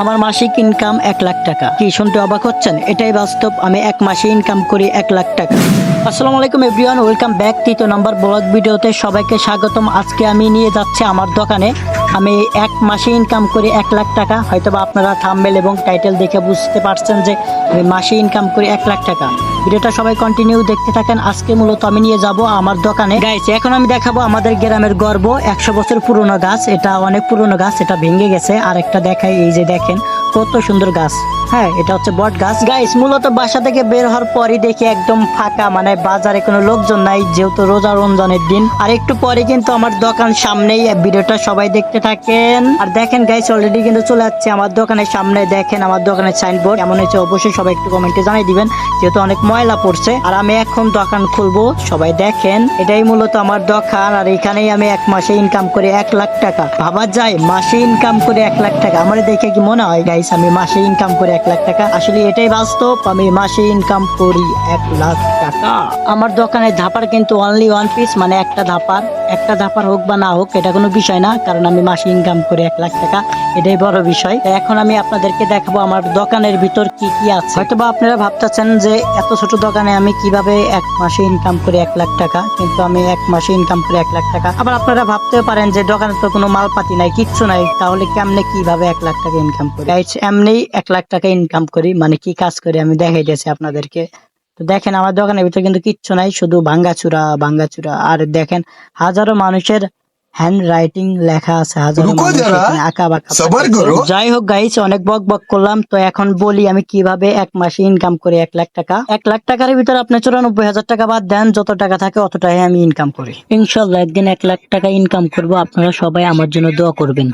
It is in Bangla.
আমার মাসিক ইনকাম এক লাখ টাকা। কি শুনতে অবাক হচ্ছেন? এটাই বাস্তব। আমি এক মাসে ইনকাম করি এক লাখ টাকা। আসসালামু আলাইকুম এভরিওয়ান ওয়েলকাম ব্যাক তৃতীয় নম্বর ব্লগ ভিডিওতে সবাইকে স্বাগতম। আজকে আমি নিয়ে যাচ্ছি আমার দোকানে। আমি এক মাসে ইনকাম করি এক লাখ টাকা। হয়তোবা আপনারা থাম্বেল এবং টাইটেল দেখে বুঝতে পারছেন যে আমি মাসে ইনকাম করি এক লাখ টাকা। ভিডিওটা সবাই কন্টিনিউ দেখতে থাকেন। আজকে মূলত আমি নিয়ে যাব আমার দোকানে। গাইছে এখন আমি দেখাবো আমাদের গ্রামের গর্ব। একশো বছর পুরনো গাছ। এটা অনেক পুরনো গাছ। এটা ভেঙে গেছে। আর একটা দেখাই। এই যে দেখেন, কত সুন্দর গাছ। হ্যাঁ এটা হচ্ছে বট গাছ। গাইস মূলত বাসা থেকে বের হওয়ার পরই দেখি একদম ফাঁকা মানে বাজারে কোনো লোকজন নাই, যেহেতু রোজা রমজানের দিন। আর একটু পরে কিন্তু আমার দোকান সামনেই ভিডিওটা সবাই দেখতে থাকেন। আর দেখেন গাইস অলরেডি কিন্তু চলে যাচ্ছে আমার দোকানের সামনে। দেখেন আমার দোকানের সাইনবোর্ড এমন হচ্ছে অবশ্যই সবাই একটু কমেন্টে জানিয়ে দিবেন, যেহেতু অনেক ময়লা পড়ছে। আর আমি এখন দোকান খুলবো, সবাই দেখেন। এটাই মূলত আমার দোকান, আর এখানেই আমি এক মাসে ইনকাম করি এক লাখ টাকা। ভাবা যায়, মাসে ইনকাম করে এক লাখ টাকা। আমার দেখে কি মনে হয় গাইস আমি মাসে ইনকাম করে এক লাখ টাকা। আসলে এটাই বাস্তব, আমি মাসে ইনকাম করি এক লাখ টাকা। আমার দোকানে ধাপার কিন্তু অনলি ওয়ান পিস মানে একটা ধাপার। একটা ধাপার হোক বা না হোক, এটা কোনো বিষয় না, কারণ আমি মাসে ইনকাম করি এক লাখ টাকা। এটাই বড় বিষয়। এখন আমি আপনাদেরকে দেখাবো আমার দোকানের ভিতর কি কি আছে। হয়তোবা আপনারা ভাবতেছেন যে এত ছোট দোকানে আমি কীভাবে এক মাসে ইনকাম করি এক লাখ টাকা, কিন্তু আমি এক মাসে ইনকাম করি এক লাখ টাকা। আবার আপনারা ভাবতেও পারেন যে দোকানে তো কোনো মালপাতি নাই, কিচ্ছু নাই, তাহলে কেমনে কীভাবে এক লাখ টাকা ইনকাম করি? এমনি এক লাখ টাকা ইনকাম করি মানে কি কাজ করি আমি দেখাই দিয়েছি আপনাদেরকে। তো দেখেন আমার দোকানের ভিতরে কিন্তু কিচ্ছু নাই শুধু ভাঙ্গাচুরা ভাঙ্গাচুরা। আর দেখেন হাজারো মানুষের হ্যান্ড রাইটিং লেখা আছে হাজারো আঁকা বাঁকা যাই হোক গাইস অনেক বক বক করলাম। তো এখন বলি আমি কীভাবে এক মাসে ইনকাম করি এক লাখ টাকা। এক লাখ টাকার ভিতরে আপনি চুরানব্বই হাজার টাকা বাদ দেন যত টাকা থাকে অতটাই আমি ইনকাম করি। ইনশাল্লাহ একদিন এক লাখ টাকা ইনকাম করব। আপনারা সবাই আমার জন্য দোয়া করবেন।